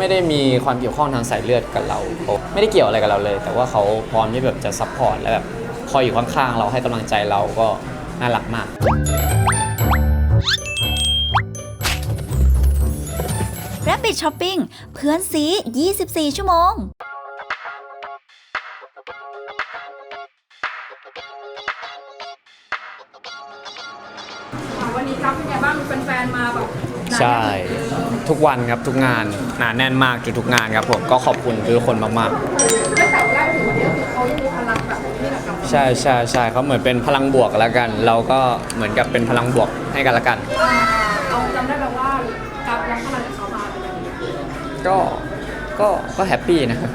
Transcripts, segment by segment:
ไม่ได้มีความเกี่ยวข้องทางสายเลือดกับเราเขาไม่ได้เกี่ยวอะไรกับเราเลย แต่ว่าเขาพร้อมที่แบบจะซัพพอร์ตและแบบคอยอยู่ข้างๆเราให้กำลังใจเราก็น่ารักมาก Rabbit Shopping เพื่อนซี 24 ชั่วโมงค่ะวันนี้ครับเป็นไงบ้างมีแฟนๆมาแบบหนาแน่น ใช่ ทุกวันครับทุกงานหนาแน่นมากทุกๆงานครับผมก็ขอบคุณทุกคนมากตั้งแต่วันแรกถึงวันนี้ก็คือเขายังมีพลังแบบนี้แหละครับๆ ใช่ใช่ใช่เขาเหมือนเป็นพลังบวกแล้วกัน เราก็เหมือนกับเป็นพลังบวกให้กันละกันอ่าเราจำได้แบบว่ากับรับพลังจากเขามาเป็นยังไงก็ก็ก็แฮปปี้นะครับ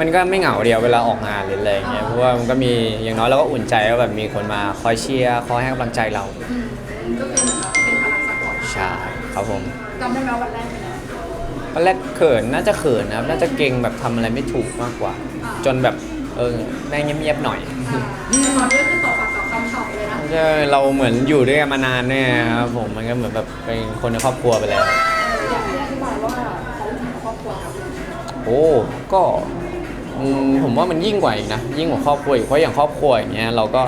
มันก็ไม่เหงาเดียวเวลาออกงานหรืออะไรอย่างเงี้ยเพราะว่ามันก็มีอย่างน้อยเราก็อุ่นใจว่าแบบมีคนมาคอยเชียร์คอยให้กำลังใจเรา อืมก็คือเหมื ครับผมจำได้ไหมวันแรกเป็นยังไงวันแรกเขินน่าจะเขินนะครับน่าจะเก่งแบบทำอะไรไม่ถูกมากกว่าอ่าจนแบบเออแม่งเงียบๆหน่อยอ่าตอนนี้ก็คือตอบปากต่อคำตอบเลยนะใช่เราเหมือนอยู่ด้วยกันมานานเนี่ยครับผมมันก็เหมือนแบบเป็นคนในครอบครัวไปแล้วเอออยากให้อธิบายว่าเขาถึงครอบครัวครับโอ้ก็อืมผมว่ามันยิ่งกว่าอีกนะยิ่งกว่าครอบครัวอีกเพราะอย่างครอบครัวอย่างเงี้ยเราก็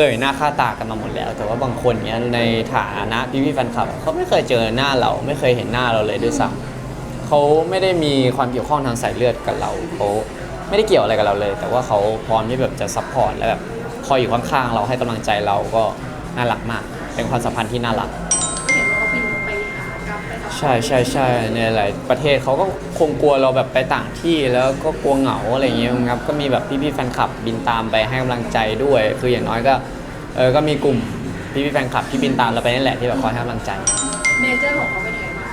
เคยหน้าค่าตากันมาหมดแล้ว แต่ว่าบางคนเนี้ยในฐานะพี่พี่แฟนคลับเขาไม่เคยเจอหน้าเราไม่เคยเห็นหน้าเราเลยด้วยซ้ำเขาไม่ได้มีความเกี่ยวข้องทางสายเลือดกับเราเขาไม่ได้เกี่ยวอะไรกับเราเลย แต่ว่าเขาพร้อมที่แบบจะซัพพอร์ตและแบบคอยอยู่ข้างๆเราให้กำลังใจเราก็น่ารักมาก เป็นความสัมพันธ์ที่น่ารัก ใช่ใช่ใช่ในหลายประเทศเขาก็คงกลัวเราแบบไปต่างที่แล้วก็กลัวเหงาอะไรอย่างเงี้ยครับก็มีแบบพี่ๆแฟนคลับบินตามไปให้กำลังใจด้วย คืออย่างน้อยก็เออก็มีกลุ่มพี่ๆแฟนคลับที่บินตามเราไปนี่แหละที่แบบคอยให้กำลังใจ เนเจอร์ของเขาเป็นยังไงบ้าง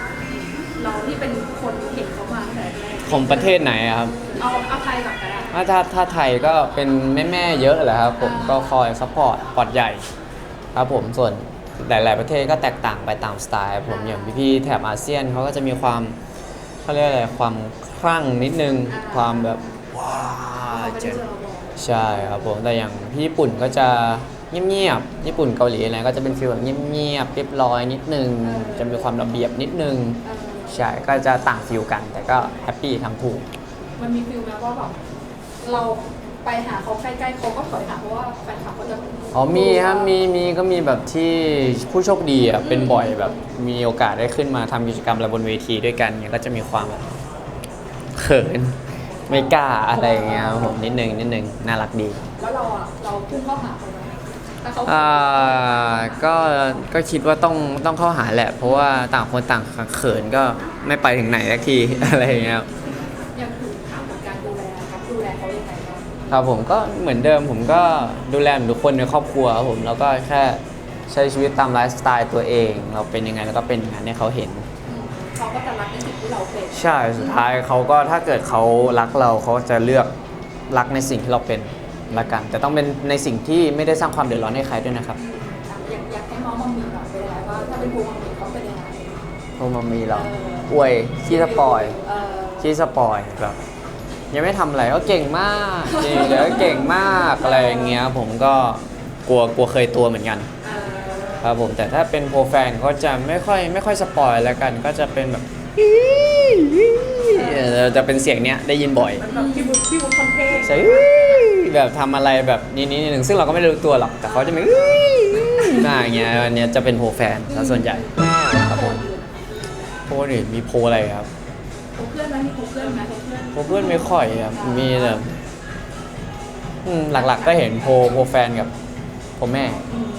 เราที่เป็นคนเห็นเขามาตั้งแต่แรกของประเทศไหนอะครับเอาเอาไทยก่อนก็ได้ถ้าถ้าถ้าไทยก็เป็นแม่ๆเยอะแหละครับผมก็คอยซัพพอร์ตปอดใหญ่ครับผมส่วน หลาย ๆ ประเทศก็แตกต่างไปตามสไตล์ครับผมอย่างพี่ๆแถบอาเซียนเขาก็จะมีความเขาเรียกอะไรความคลั่งนิดนึงความแบบว้าเขาวไม่เจ๋ได้งเจอเราบอกใช่ครับผมแต่อย่างที่ญี่ปุ่นก็จะเงียบๆญี่ปุ่นเกาหลีอะไรก็จะเป็นฟีลแบบเงียบๆเรียบร้อยนิดนึง จะมีความระเบียบนิดนึงเออใช่ก็จะต่างฟิลกัน แต่ก็แฮปปี้ทั้งคู่มันมีฟิลไหมว่าแบบเรา ไปหาเขาใกล้ๆเขาก็ถอยหาเพราะว่าแฟนคลับเขาจะอ๋อมีครับมีมีก็มีแบบที่ผู้โชคดีอะเป็นบ่อยแบบมีโอกาสได้ขึ้นมาทำกิจกรรมอะไรบนเวทีด้วยกันเนี่ยก็จะมีความแบบเขินไม่กล้าอะไรอย่างเงี้ยครับผมนิดนึงนิดนึงน่ารักดี แล้วเราอะเราพุ่งเข้าหาเขาไหมแต่เขาอ่าก็ก็คิดว่าต้องต้องเข้าหาแหละ เพราะว่าต่างคนต่างเขินก็ไม่ไปถึงไหนสักที อะไรอย่างเงี้ยครับ ครับผมก็เหมือนเดิมผมก็ดูแลเหมือนทุกคนในครอบครัวครับผมแล้วก็แค่ใช้ชีวิตตามไลฟ์สไตล์ตัวเอง เราเป็นยังไงแล้วก็เป็นอย่างนั้นให้เขาเห็นอืมเขาก็จะรักในสิ่งที่เราเป็นใช่สุดท้ายเขาก็ถ้าเกิดเขารักเราเขาจะเลือกรักในสิ่งที่เราเป็นละกัน แต่ต้องเป็นในสิ่งที่ไม่ได้สร้างความเดือดร้อนให้ใครด้วยนะครับอยากอยากให้น้องมามีหน่อยเป็นยังไงว่าถ้าเป็นครูมามีเขาเป็นยังไง โทรมามีเราอวยขี้สปอยเออ ขี้สปอยแบบ ยังไม่ทำอะไรก็เก่งมากจริงเดี๋ยวก็เก่งมากอะไรอย่างเงี้ยผมก็กลัวกลัวเคยตัวเหมือนกันเออครับผมแต่ถ้าเป็นโปรแฟนก็จะไม่ค่อยไม่ค่อยสปอยแล้วกัน ก็จะเป็นแบบเออจะเป็นเสียงเนี้ยได้ยินบ่อย มันแบบพี่บุ๊คพี่บุ๊คคอนเทนต์ใช่แบบทำอะไรแบบนี้นี้หนึ่งซึ่งเราก็ไม่ได้รู้ตัวหรอก แต่เขาจะมีหน้าอย่างเงี้ยอันเนี้ยจะเป็นโปรแฟนแล้วส่วนใหญ่ครับผมโปรนี่มีโปรอะไรครับ โปรเพื่อนไหมมีโปรเพื่อนไหมโปรเพื่อนโปรเพื่อนไม่ค่อยครับมีแต่อืมหลักๆก็เห็นโปรโปรแฟนกับโปรแม่ อืม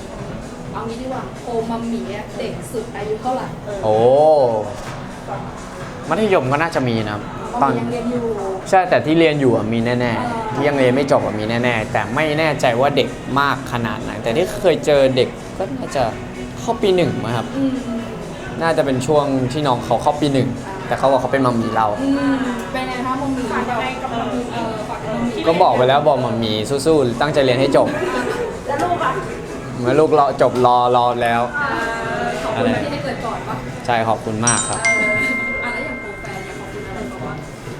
เอางี้ดีกว่าโปรมัมหมี่อะเด็กสุดอายุเท่าไหร่โอ้มัธยมก็น่าจะมีนะครับตอน ยังเรียนอยู่ ใช่แต่ที่เรียนอยู่อะมีแน่ๆที่ยังเรียนไม่จบอะมีแน่ๆแต่ไม่แน่ใจว่าเด็กมากขนาดไหนแต่ที่เคยเจอเด็กก็น่าจะเข้าปีหนึ่งมั้งครับ อืมน่าจะเป็นช่วงที่น้องเขาเข้าปีหนึ่ง แต่เขาบอกเขาเป็นมัมมี่เรา อืมเป็นไงคะมัมหมี่ฝากยังไงกับมัมหมี่เออฝากกับมัมหมี่ก็บอกไปแล้วบอกมัมมี่สู้ๆตั้งใจเรียนให้จบ แล้วลูกอะเมื่อลูกรอจบรอรอแล้ว เออขอบคุณที่ให้เกิดก่อนปะใช่ขอบคุณมากครับ เอออะแล้วอย่างโปรแฟนเนี่ยขอบคุณอะไรบ้างวะ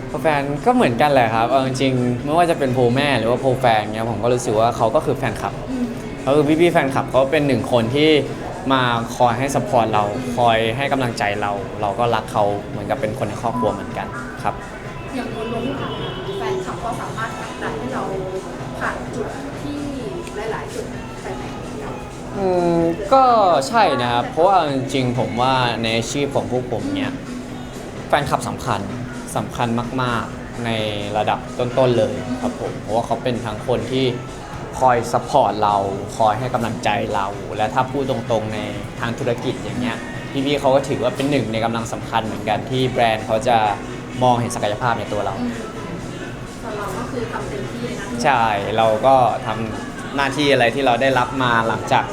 โปรแฟนก็เหมือนกันแหละครับเอาจริงๆไม่ว่าจะเป็นโปรแม่หรือว่าโปรแฟนเนี้ยผมก็รู้สึกว่าเขาก็คือแฟนคลับอืม ก็คือพี่ๆแฟนคลับเขาเป็นหนึ่งคนที่ มาคอยให้สปอร์ตเราคอยให้กำลังใจเรา เราก็รักเขาเหมือนกับเป็นคนในครอบครัวเหมือนกันครับ อย่างรวมๆที่ผ่านมาแฟนคลับก็สามารถผลักดันให้เราผ่านจุดที่หลาย ๆ จุดไปไหนกันอืมก็ใช่นะครับ เพราะว่าจริงๆผมว่าในอาชีพของพวกผมเนี่ยแฟนคลับสำคัญสำคัญมาก ๆ ในระดับต้น ๆ เลยครับผม เพราะว่าเขาเป็นทั้งคนที่ คอยสปอร์ตเราคอยให้กำลังใจเรา และถ้าพูดตรงๆในทางธุรกิจอย่างเงี้ยพี่ๆเขาก็ถือว่าเป็นหนึ่งในกำลังสำคัญเหมือนกันที่แบรนด์เขาจะมองเห็นศักยภาพในตัวเราแต่เราก็คือทำเต็มที่เลยนะใช่ เราก็ทำหน้าที่อะไรที่เราได้รับมาหลังจาก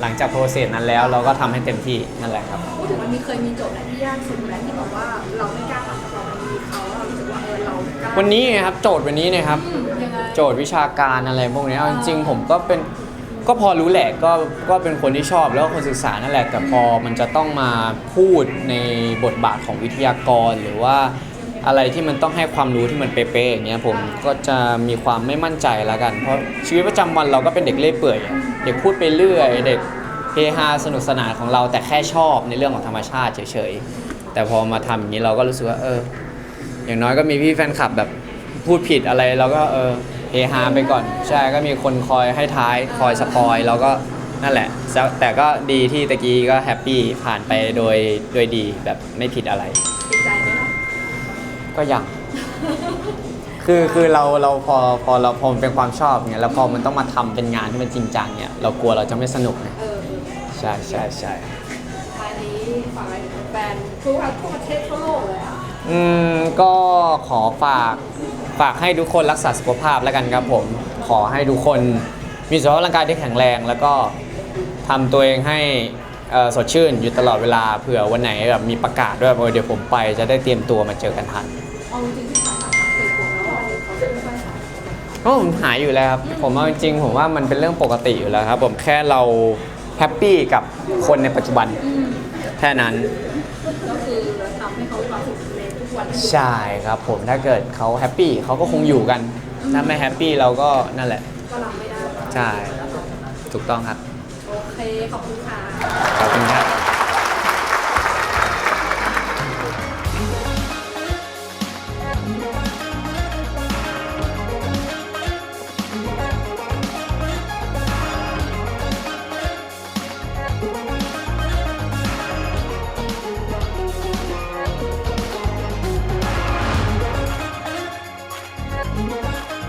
หลังจากโปรเซสนั้นแล้ว เราก็ทำให้เต็มที่นั่นแหละครับ พูดถึงมันมีเคยมีโจทย์ไหนที่ยากสุดไหมที่บอกว่าเราไม่กล้าทำกับเรามันมีเขาแล้วเรารู้สึกว่าเออเรากล้าวันนี้ไงครับโจทย์วันนี้เนะครับอืมยังไง โจทย์วิชาการอะไรพวกนี้เอาจริงๆผมก็เป็นก็พอรู้แหละก็ก็เป็นคนที่ชอบแล้วก็คนศึกษานั่นแหละแต่พอมันจะต้องมาพูดในบทบาทของวิทยากร หรือว่าอะไรที่มันต้องให้ความรู้ที่มันเป๊ะๆอย่างเงี้ยผมก็จะมีความไม่มั่นใจแล้วกัน เพราะชีวิตประจำวันเราก็เป็นเด็กเล่อยเปื่อยอะเด็กพูดไปเรื่อย เด็กเฮฮาสนุกสนานของเราแต่แค่ชอบในเรื่องของธรรมชาติเฉยๆแต่พอมาทำอย่างนี้เราก็รู้สึกว่าเออ อย่างน้อยก็มีพี่แฟนคลับแบบพูดผิดอะไรเราก็เออ เฮฮาไปก่อน ใช่ก็มีคนคอยให้ท้ายคอยสปอยเราก็นั่นแหละแต่แต่ก็ดีที่ตะกี้ก็แฮปปี้ผ่านไปโดยโดยดีแบบไม่ผิดอะไร ติดใจไหมคะก็ยัง คือคือเราเราพอพอเราพอมันเป็นความชอบเนี่ยแล้วพอมันต้องมาทำเป็นงานที่มันจริงจังเนี่ยเรากลัวเราจะไม่สนุกไงเออใช่ใช่ใช่ท้ายนี้ฝากอะไรถึงแฟนทั่วทั่วประเทศทั่วโลกเลยอะ อืมก็ขอฝากฝากให้ทุกคนรักษาสุขภาพแล้วกันครับผม ขอให้ทุกคนมีสุขภาพร่างกายที่แข็งแรง แล้วก็ทำตัวเองให้เอ่อสดชื่นอยู่ตลอดเวลาเผื่อวันไหนแบบมีประกาศด้วยว่าเดี๋ยวผมไปจะได้เตรียมตัวมาเจอกันทันเอาจริงๆที่ผ่านมาเคยกลัวแล้วว่าเขาจะไม่ค่อยหายเพราะผมหายอยู่แล้วครับผมเอาจริงๆผมว่ามันเป็นเรื่องปกติอยู่แล้วครับ ผมแค่เราแฮปปี้กับคนในปัจจุบันอืมแค่นั้น ก็คือ ใช่ครับผมถ้าเกิดเขาแฮปปี้เขาก็คงอยู่กัน ถ้าไม่แฮปปี้เราก็นั่นแหละ ก็รับไม่ได้ใช่ ถูกต้องครับ โอเค ขอบคุณค่ะ ขอบคุณครับ